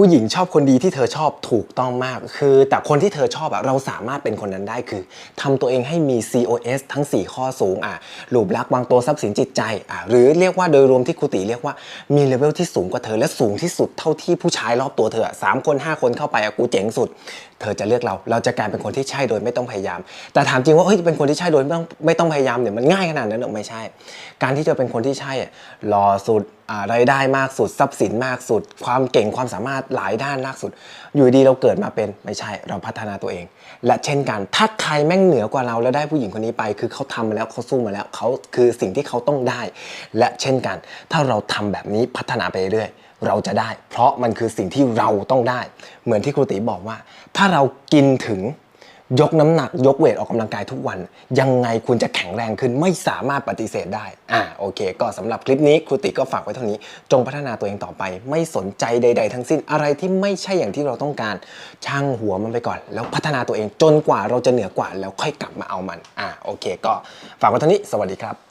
ผู้หญิงชอบคนดีที่เธอชอบถูกต้องมาก คือ แต่คนที่เธอชอบอะเราสามารถเป็นคนนั้นได้คือทำตัวเองให้มี COS ทั้ง 4 ข้อสูงอะรูปลักษณ์วางตัวทรัพย์สินจิตใจอะหรือเรียกว่าโดยรวมที่ครูติเรียกว่ามีเลเวลที่สูงกว่าเธอและสูงที่สุดเท่าที่ผู้ชายรอบตัวเธอสามคน 5 คนเข้าไปอะกูเจ๋งสุด เธอจะเลือกเราเราจะกลายเป็นคนที่ใช่โดยไม่ต้องพยายาม แต่ถามจริงว่าเฮ้ยเป็นคนที่ใช่โดยไม่ต้องไม่ต้องพยายามเนี่ยมันง่ายขนาดนั้นหรอไม่ใช่ การที่จะเป็นคนที่ใช่อะหล่อสุด รายได้มากสุด ทรัพย์สินมากสุด ความเก่งความสามารถหลายด้านมากสุด อยู่ดีเราเกิดมาเป็นไม่ใช่เราพัฒนาตัวเอง และเช่นกันถ้าใครแม่งเหนือกว่าเราแล้วได้ผู้หญิงคนนี้ไป คือเขาทำมาแล้วเขาสู้มาแล้วเขาคือสิ่งที่เขาต้องได้ และเช่นกัน ถ้าเราทำแบบนี้พัฒนาไปเรื่อยเราจะได้ เพราะมันคือสิ่งที่เราต้องได้ เหมือนที่ครูติบอกว่า ถ้าเรากินถึง ยกน้ำหนักยกเวทออกกำลังกายทุกวัน ยังไงคุณจะแข็งแรงขึ้นไม่สามารถปฏิเสธได้อ่าโอเค ก็สำหรับคลิปนี้ครูติก็ฝากไว้เท่านี้ จงพัฒนาตัวเองต่อไป ไม่สนใจใด ๆ ทั้งสิ้นอะไรที่ไม่ใช่อย่างที่เราต้องการช่างหัวมันไปก่อน แล้วพัฒนาตัวเองจนกว่าเราจะเหนือกว่าแล้วค่อยกลับมาเอามันอ่าโอเค ก็ฝากไว้เท่านี้ สวัสดีครับ